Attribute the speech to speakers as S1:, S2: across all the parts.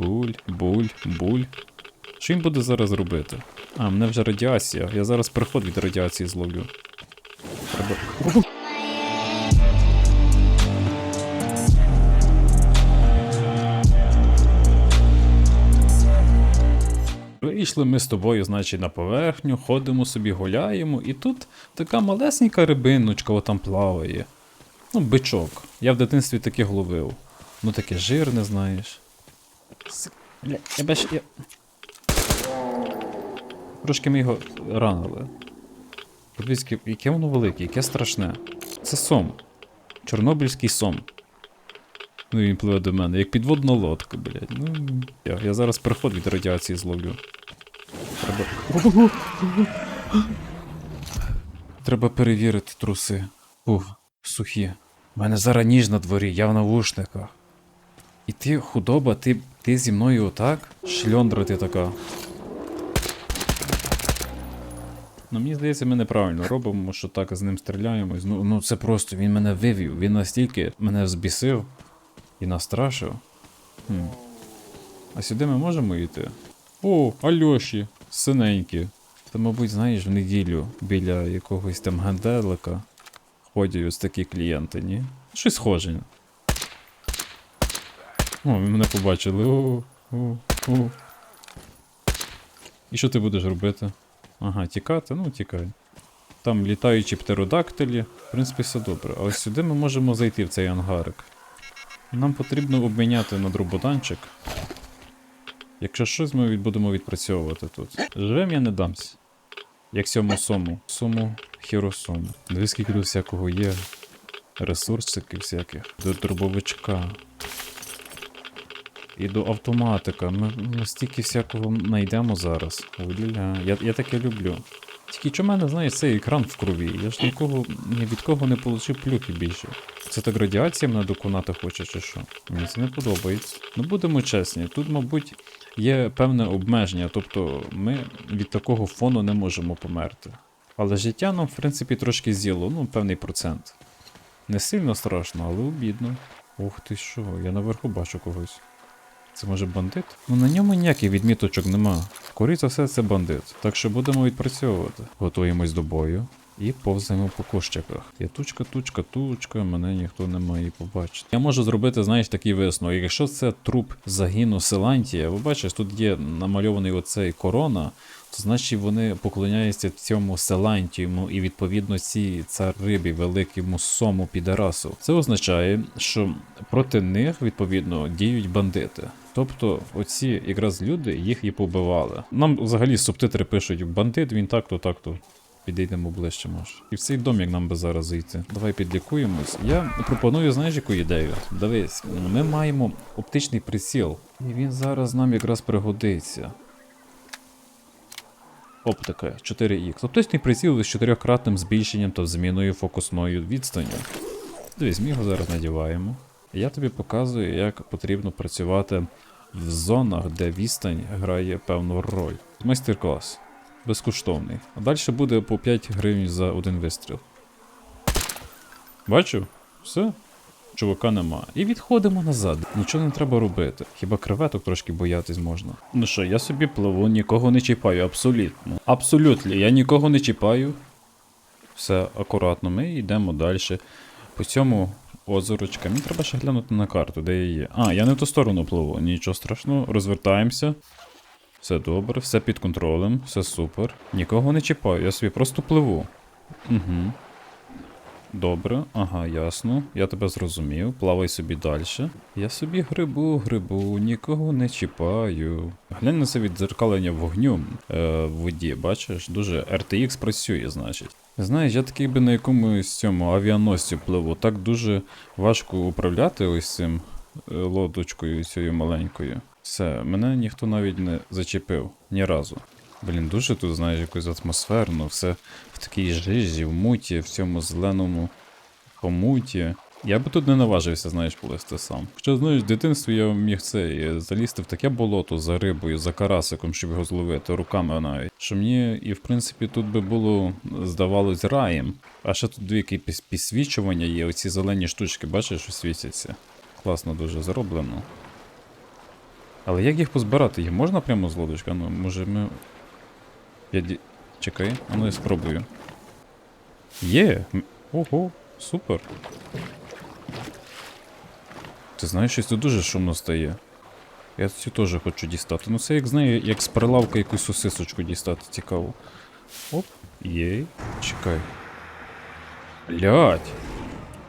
S1: буль, буль, буль. Що він буде зараз робити? А, мене вже радіація. Я зараз переход від радіації зловлю. Треба. Вийшли ми з тобою, значить, на поверхню, ходимо собі, гуляємо, і тут така малесенька рибиночка отам плаває. Ну, бичок. Я в дитинстві таке ловив. Ну таке жирне, знаєш. Я бач, я... Трошки ми його ранили. Подивіться, яке- воно велике, яке страшне. Це сом. Чорнобильський сом. Ну він пливе до мене, як підводна лодка, блядь. Ну, я, я зараз переход від радіації зловлю. Треба. Треба перевірити труси. Ух, сухі. У мене зараз ніж на дворі, я в навушниках. І ти худоба, ти, ти зі мною отак? Шльондра ти така. Ну, мені здається, ми неправильно робимо, що так з ним стріляємось. Ну, ну це просто він мене вивів. Він настільки мене збісив і настрашив. Хм. А сюди ми можемо йти? О, Альоші, синенькі. Та, мабуть, знаєш, в неділю біля якогось там ганделика ходять ось такі клієнти, ні? Щось схоже. О, мене побачили. О, о, о. І що ти будеш робити? Ага, тікати? Ну, тікай. Там літаючі птеродактилі. В принципі, все добре. А ось сюди ми можемо зайти в цей ангарик. Нам потрібно обміняти на дрободанчик. Якщо щось, ми будемо відпрацьовувати тут. Живем я не дамся. Як сьому сому. Суму хіросому. Дивись, скільки тут всякого є. Ресурсиків всяких. До дробовичка. І до автоматика. Ми, ми стільки всякого знайдемо зараз. Ой-ля-ля. Я, я таке люблю. Тільки чому в мене, знаєш, цей екран в крові. Я ж нікого, ні від кого не отримав плюхи більше. Це так радіація мене доконати хоче, чи що? Мені це не подобається. Ну будемо чесні, тут, мабуть, є певне обмеження, тобто ми від такого фону не можемо померти. Але життя нам, в принципі, трошки з'їло, ну, певний процент. Не сильно страшно, але обідно. Ух ти що, я наверху бачу когось. Це може бандит? Ну на ньому ніяких відміточок нема. Скоріше за все, це бандит. Так що будемо відпрацьовувати. Готуємось до бою і повзаємо по кущиках. Я тучка, тучка, тучка, мене ніхто не має побачити. Я можу зробити, знаєш, такий висновок. Якщо це труп загину Селантія, ви бачиш, тут є намальований оцей корона, то значить вони поклоняються цьому Селантіуму і відповідно цій царибі, великому сому підарасу. Це означає, що проти них відповідно діють бандити. Тобто, оці якраз люди їх і побивали. Нам взагалі субтитри пишуть бандит, він так-то, так-то. Підійдемо ближче, може. І в цей дом, як нам би зараз зайти. Давай підлікуємось. Я пропоную, знаєш, яку ідею? Дивись, ми маємо оптичний приціл, і він зараз нам якраз пригодиться. Оптика 4х. Оптичний приціл з чотирьохкратним збільшенням та зміною фокусною відстанню. Дивись, ми його зараз надіваємо. Я тобі показую, як потрібно працювати в зонах, де відстань грає певну роль. Майстер-клас. Безкоштовний. А далі буде по 5 гривень за один вистріл. Бачив? Все. Чувака нема. І відходимо назад. Нічого не треба робити. Хіба креветок трошки боятись можна. Ну що, я собі пливу, нікого не чіпаю, абсолютно. Абсолютно, я нікого не чіпаю. Все акуратно, ми йдемо далі. По цьому озерочка. Мені треба ще глянути на карту, де я є. А, я не в ту сторону пливу. Нічого страшного, розвертаємося. Все добре, все під контролем, все супер. Нікого не чіпаю, я собі просто пливу. Угу. Добре, ага, ясно. Я тебе зрозумів. Плавай собі далі. Я собі грибу, грибу, нікого не чіпаю. Глянь на це віддзеркалення вогню е, в воді, бачиш? Дуже RTX працює, значить. Знаєш, я такий би на якомусь цьому авіаносці пливу. Так дуже важко управляти ось цим е, лодочкою цією маленькою. Все, мене ніхто навіть не зачепив ні разу. Блін, дуже тут, знаєш, якось атмосферно, все в такій жижі, в муті, в цьому зеленому хомуті. Я би тут не наважився, знаєш, плисти сам. Хоча, знаєш, в дитинстві я міг це залізти в таке болото за рибою, за карасиком, щоб його зловити, руками навіть. Що мені, і в принципі, тут би було, здавалось, раєм. А ще тут дві які піс- підсвічування є, оці зелені штучки, бачиш, що світяться. Класно дуже зроблено. Але як їх позбирати? Їх можна прямо з лодочка? Ну, може ми. Я ді... Чекай, а ну я спробую. Є! Ого, супер. Ти знаєш, щось тут дуже шумно стає. Я цю теж хочу дістати. Ну це як знаю, як з прилавка якусь сосисочку дістати, цікаво. Оп, єй. Чекай. Блять.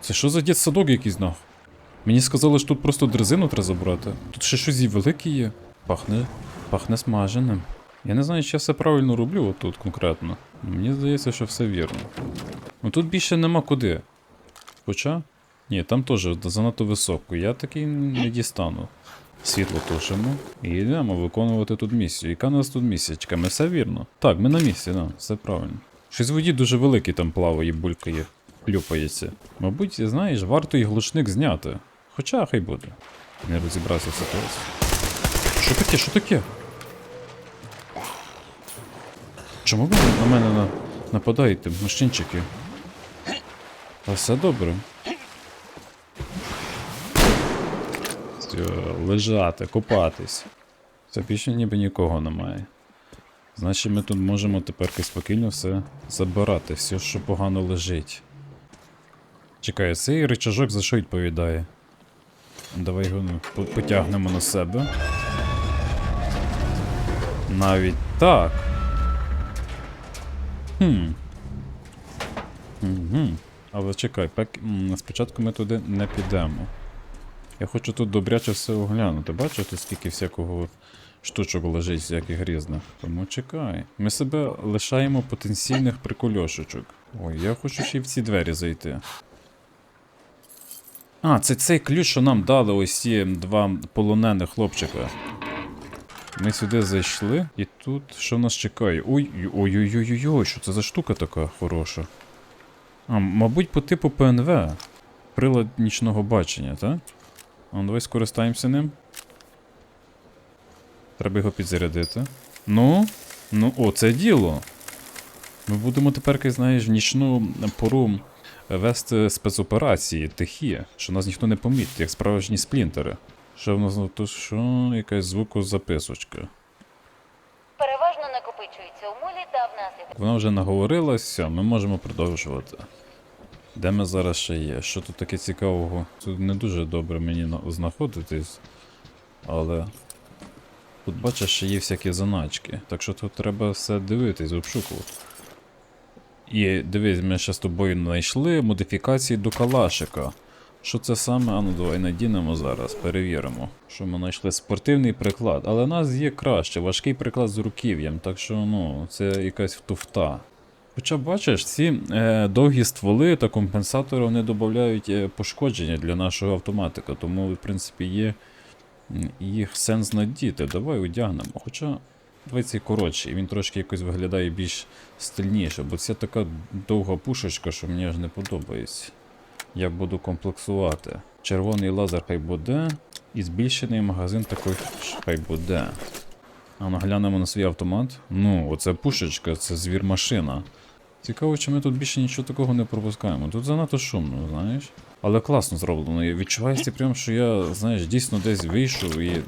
S1: Це що за дитсадок якийсь нах? Мені сказали, що тут просто дрезину треба забрати. Тут ще щось і велике є. Пахне. Пахне смаженим. Я не знаю, чи я все правильно роблю отут конкретно. Мені здається, що все вірно. Ну тут більше нема куди. Хоча. Ні, там теж занадто високо. Я такий не дістану. Світло тушимо. І йдемо виконувати тут місію. Яка у нас тут місія? Чекай, ми все вірно. Так, ми на місці, да, все правильно. Щось в воді дуже великий там плаває, булькає, плюпається. Мабуть, знаєш, варто і глушник зняти. Хоча хай буде. Не розібрався в. Що таке? Що таке? Чому ви на мене на... нападаєте, мужчинчики? Та все добре. Все, лежати, купатись. Це більше ніби нікого немає. Значить, ми тут можемо тепер спокійно все забирати, все, що погано лежить. Чекай, цей рычажок за що відповідає? Давай його потягнемо на себе. Навіть так. Хм. Угу. Але чекай, пек... спочатку ми туди не підемо. Я хочу тут добряче все оглянути. Тут скільки всякого штучок лежить, всяких різних. Тому чекай. Ми себе лишаємо потенційних прикольошечок. Ой, я хочу ще й в ці двері зайти. А, це цей ключ, що нам дали ось ці два полонених хлопчика. Ми сюди зайшли, і тут що нас чекає? Ой, ой-ой-ой-ой, що це за штука така хороша? А, мабуть, по типу ПНВ. Прилад нічного бачення, так? А ну, давай скористаємося ним. Треба його підзарядити. Ну, ну, о, це діло. Ми будемо тепер, знаєш, в нічну пору вести спецоперації тихі, що нас ніхто не помітить, як справжні сплінтери. Що в нас тут що? Якась звукозаписочка.
S2: переважно накопичується у молі та внаслідок.
S1: Вона вже наговорилась, все, ми можемо продовжувати. Де ми зараз ще є? Що тут таке цікавого? Тут не дуже добре мені знаходитись, але тут бачиш, що є всякі заначки. Так що тут треба все дивитись, обшукувати. І дивись, ми ще з тобою знайшли модифікації до Калашика. Що це саме? А ну давай надінемо зараз, перевіримо. Що ми знайшли спортивний приклад, але у нас є краще, важкий приклад з руків'ям, так що ну, це якась туфта. Хоча бачиш, ці е, довгі стволи та компенсатори вони додають е, пошкодження для нашого автоматика, тому в принципі є їх сенс надіти. Давай одягнемо. Хоча давай цей коротший, він трошки якось виглядає більш стильніше, бо це така довга пушечка, що мені аж не подобається. Я буду комплексувати. Червоний лазер хай буде, і збільшений магазин такий ж хай буде. А ну глянемо на свій автомат. Ну, оце пушечка, це звір машина. Цікаво, чи ми тут більше нічого такого не пропускаємо. Тут занадто шумно, знаєш. Але класно зроблено. Відчувається прям, що я, знаєш, дійсно десь вийшов і е,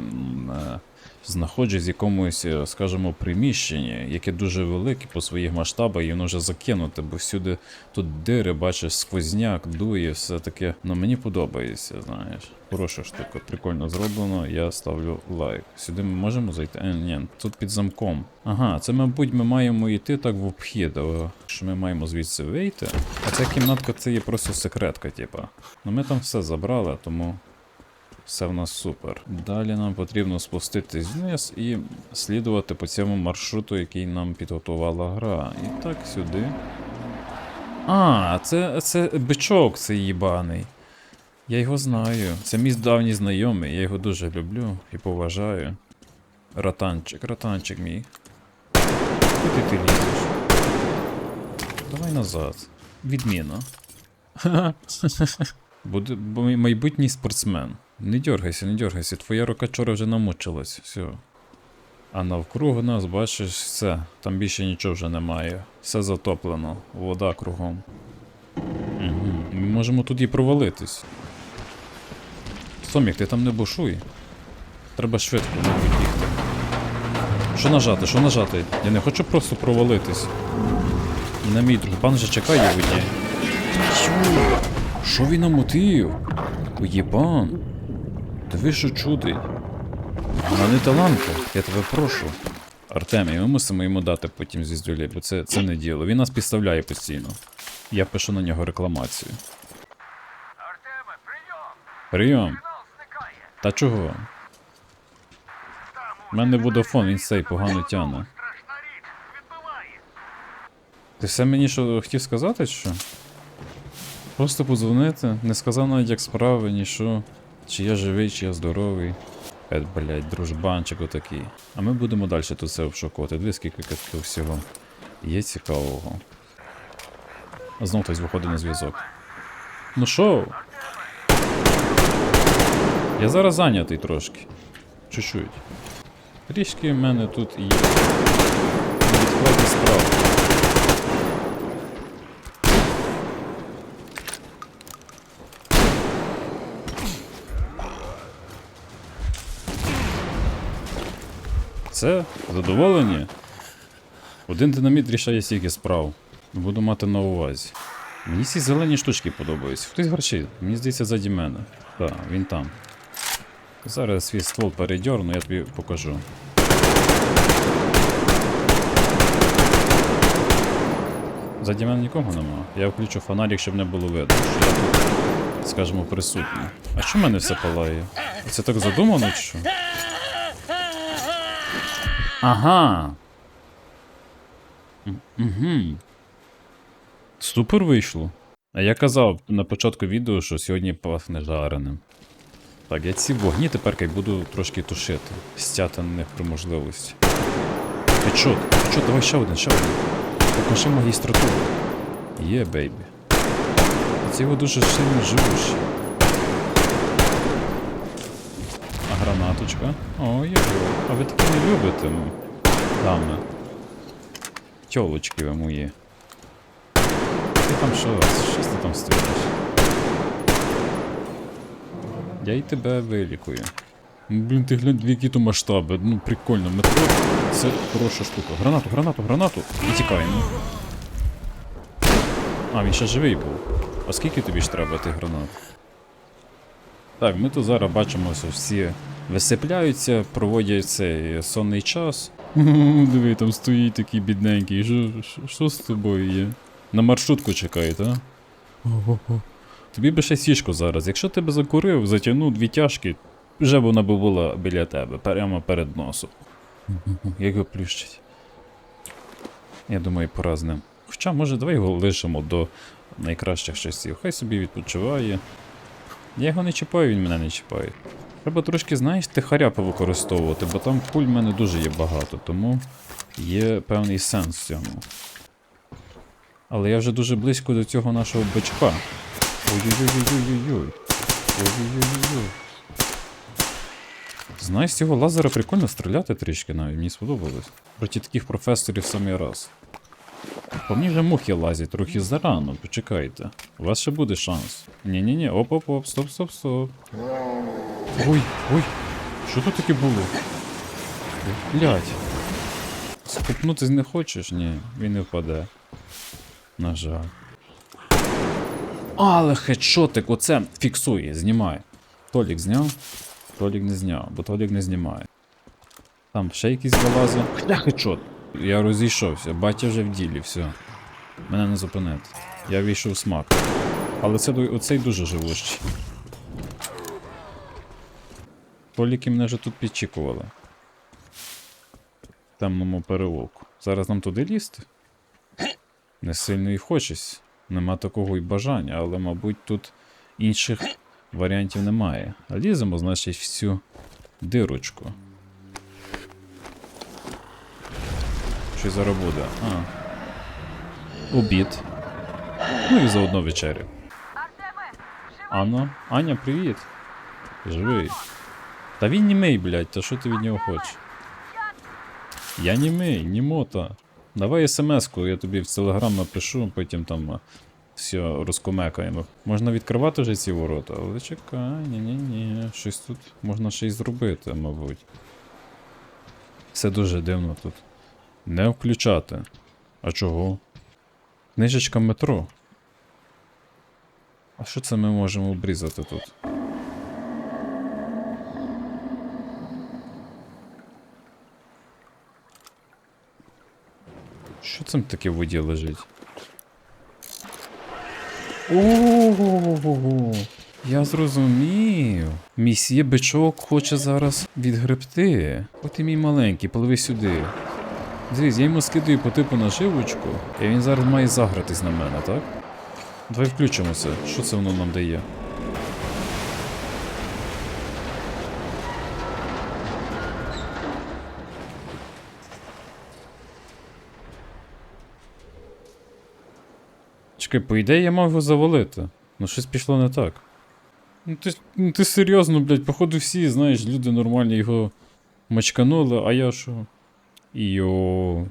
S1: знаходжусь в якомусь, е, скажімо, приміщенні, яке дуже велике по своїх масштабах, і воно вже закинуте, бо всюди тут дири, бачиш, сквозняк, дує, все таке. Ну мені подобається, знаєш. Хороша штука, прикольно зроблено, я ставлю лайк. Сюди ми можемо зайти? Е, ні, тут під замком. Ага, це, мабуть, ми маємо йти так в обхід, що ми маємо звідси вийти. А ця кімнатка це є просто секретка, типа. Ну ми там все забрали, тому все в нас супер. Далі нам потрібно спуститись вниз і слідувати по цьому маршруту, який нам підготувала гра. І так сюди. А, це, це бичок цей їбаний. Я його знаю. Це мій давній знайомий, я його дуже люблю і поважаю. Ротанчик, ротанчик мій. Куди ти лізеш? Давай назад. Відміна. Буде майбутній спортсмен. Не дергайся, не дергайся, твоя рука вчора вже намучилась, все. А навкруг нас, бачиш, все, там більше нічого вже немає. Все затоплено, вода кругом. Угу. Ми можемо тут і провалитись. Сомік, ти там не бушуй. Треба швидко бігти. Що нажати, що нажати? Я не хочу просто провалитись. На мій друг пан же чекає воді. Що він намотив? Уєбан. Та ви що чудить? Вона не таланта, я тебе прошу. Артемій, ми мусимо йому дати потім звіздюлі, бо це, це не діло. Він нас підставляє постійно. Я пишу на нього рекламацію.
S3: Артеме, прийом!
S1: Прийом. Та чого? У мене водофон, він цей погано тяне. Ти все мені що хотів сказати, що? Просто подзвонити, не сказав навіть як справи, ні що. Чи я живий, чи я здоровий. Ет, блядь, дружбанчик отакий. А ми будемо далі тут все обшукувати. Дві скільки катків всього. Є цікавого. А знов хтось виходить на зв'язок. Ну що? Я зараз зайнятий трошки. Чуть-чуть. Трішки в мене тут є. Невідкладні справи. Це задоволені? Один динаміт рішає стільки справ. Буду мати на увазі. Мені ці зелені штучки подобаються. Хтось гарчить, мені здається, заді мене. Так, він там. Зараз свій ствол передьорну, я тобі покажу. Заді мене нікого нема. Я включу фонарик, щоб не було видно, що я тут, скажімо, присутній. А що в мене все палає? Це так задумано, чи що? Ага. Угу. Супер вийшло. А я казав на початку відео, що сьогодні пахне жареним. Так, я ці вогні тепер я буду трошки тушити. Стяти на них при можливості. Печот, печот, давай ще один, ще один. Покажи магістратуру. Є, бейбі. Ці його дуже сильно живучі. А гранаточка? О, є. А ви такі не любите, ну. Дами. Тьолочки ви мої. Ти там що? Щось ти там стоїш? Я і тебе вилікую. Блін, ти глянь, які то масштаби. Ну, прикольно, метро. Це хороша штука. Гранату, гранату, гранату. І тікаємо. А, він ще живий був. А скільки тобі ж треба тих гранат? Так, ми тут зараз бачимо, всі висипляються, проводять цей сонний час. Диви, там стоїть такий бідненький. Що, що, що з тобою є? На маршрутку чекають, а? Тобі би ще сішку зараз. Якщо тебе закурив, затягнув дві тяжки, вже б вона би була біля тебе, прямо перед носом. Як його плющить. Я думаю, пора з ним. Хоча, може, давай його лишимо до найкращих часів. Хай собі відпочиває. Я його не чіпаю, він мене не чіпає. Треба трошки, знаєш, тихаря повикористовувати, бо там пуль в мене дуже є багато, тому є певний сенс в цьому. Але я вже дуже близько до цього нашого бичка. Ой-ой-ой-ой-ой-ой. Ой-ой-ой-ой. Знаєш, з цього лазера прикольно стріляти трішки навіть, мені сподобалось. Проти таких професорів самий раз. По мені вже мухи лазять трохи зарано, почекайте. У вас ще буде шанс. Ні-ні-ні, оп-оп-оп, стоп, стоп, стоп. Ой, ой, що тут таке було? Блять. Скупнутись не хочеш? Ні, він не впаде. На жаль. Але хедшотик оце фіксує, знімає. Толік зняв, Толік не зняв, бо Толік не знімає. Там ще якісь вилази. Хля хедшот. Я розійшовся, батя вже в ділі, все. Мене не зупинити. Я війшов в смак. Але це, оцей дуже живущий. Толіки мене вже тут підчікували. Темному переулку. Зараз нам туди лізти? Не сильно і хочеться. Нема такого й бажання, але, мабуть, тут інших варіантів немає. Ліземо, значить, в цю дирочку. Що зараз буде? А. Обід. Ну і заодно вечеря. Анна? Аня, привіт. Живий. Та він німий, блядь, та що ти від нього хочеш? Я німий, німота. Давай смс-ку, я тобі в телеграм напишу, потім там Все, розкомекаємо. Можна відкривати вже ці ворота, але чекай, ні-ні-ні, щось тут можна ще й зробити, мабуть. Все дуже дивно тут. Не включати. А чого? Книжечка метро. А що це ми можемо обрізати тут? Що там таке в воді лежить? Ого, я зрозумів. Місьє бичок хоче зараз відгребти. От і мій маленький, пливи сюди. Дивись, я йому скидаю по типу наживочку, і він зараз має загратись на мене, так? Давай включимо це. Що це воно нам дає? Чекай, по ідеї я мав його завалити. Ну щось пішло не так. Ну ти, ну, ти серйозно, блядь, походу всі, знаєш, люди нормальні його мачканули, а я що? 요